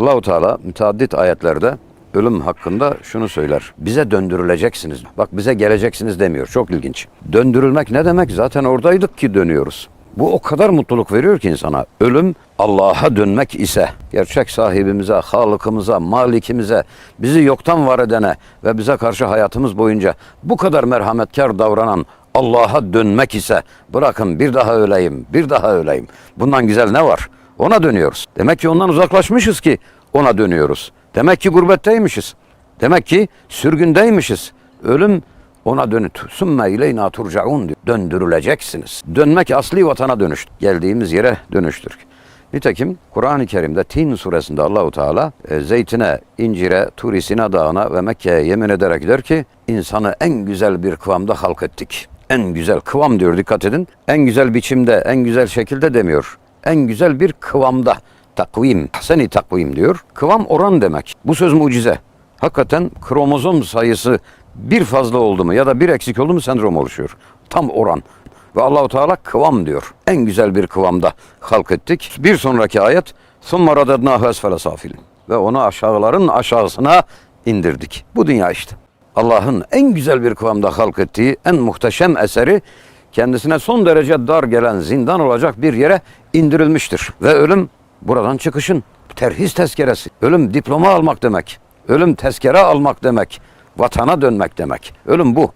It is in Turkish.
Allahu Teala müteaddit ayetlerde ölüm hakkında şunu söyler. Bize döndürüleceksiniz. Bak bize geleceksiniz demiyor. Çok ilginç. Döndürülmek ne demek? Zaten oradaydık ki dönüyoruz. Bu o kadar mutluluk veriyor ki insana. Ölüm Allah'a dönmek ise gerçek sahibimize, halıkımıza, malikimize, bizi yoktan var edene ve bize karşı hayatımız boyunca bu kadar merhametkar davranan Allah'a dönmek ise bırakın bir daha öleyim, bir daha öleyim. Bundan güzel ne var? Ona dönüyoruz. Demek ki ondan uzaklaşmışız ki ona dönüyoruz. Demek ki gurbetteymişiz. Demek ki sürgündeymişiz. Ölüm ona dönüt. Sümme ileyna turcaun diyor. Döndürüleceksiniz. Dönmek asli vatana dönüş. Geldiğimiz yere dönüştür. Nitekim Kur'an-ı Kerim'de Tin suresinde Allahu Teala e, zeytine, incire, Turi Sina dağına ve Mekke'ye yemin ederek der ki insanı en güzel bir kıvamda halk ettik. En güzel kıvam diyor dikkat edin. En güzel biçimde, en güzel şekilde demiyor en güzel bir kıvamda. Takvim, seni takvim diyor. Kıvam oran demek. Bu söz mucize. Hakikaten kromozom sayısı bir fazla oldu mu ya da bir eksik oldu mu sendrom oluşuyor. Tam oran. Ve Allahu Teala kıvam diyor. En güzel bir kıvamda halk ettik. Bir sonraki ayet ثُمَّ رَدَدْنَاهُ أَسْفَلَ سَافِلٍ Ve onu aşağıların aşağısına indirdik. Bu dünya işte. Allah'ın en güzel bir kıvamda halk ettiği en muhteşem eseri kendisine son derece dar gelen zindan olacak bir yere indirilmiştir. Ve ölüm buradan çıkışın terhis tezkeresi. Ölüm diploma almak demek. Ölüm tezkere almak demek. Vatana dönmek demek. Ölüm bu.